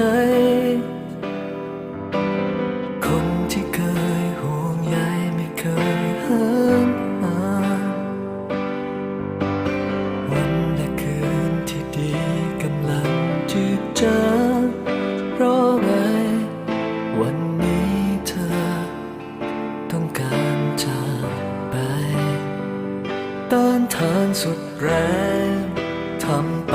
ใจคนที่เคยห่วงใยไม่เคยห่างหางวันและคืนที่ดีกำลังจืดจางเพราะไงวันนี้เธอ ต้องการจากไปต้านทานสุดแรงทำไป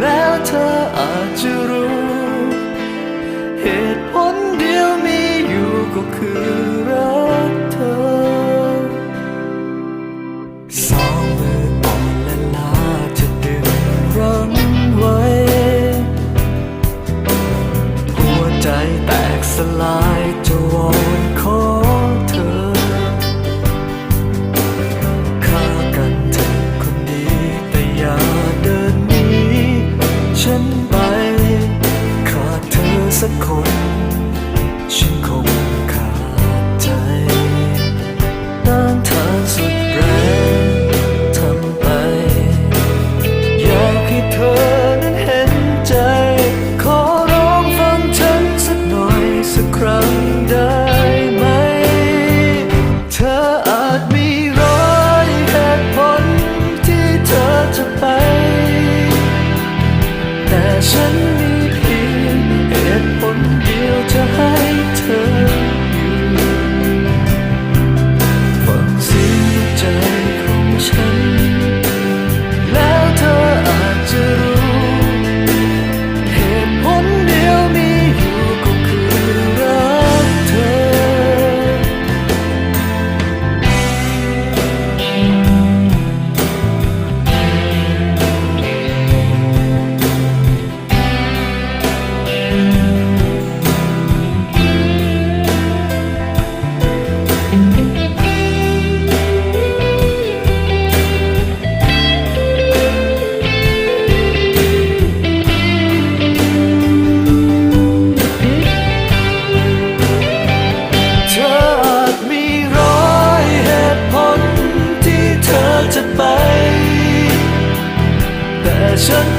แล้วเธออาจจะรู้ เหตุผลเดียวมีอยู่ก็คือรักเธอ สองมืออ่อนและลาจะดึงรั้งไว้ หัวใจแตกสลาย จะไป แต่ฉัน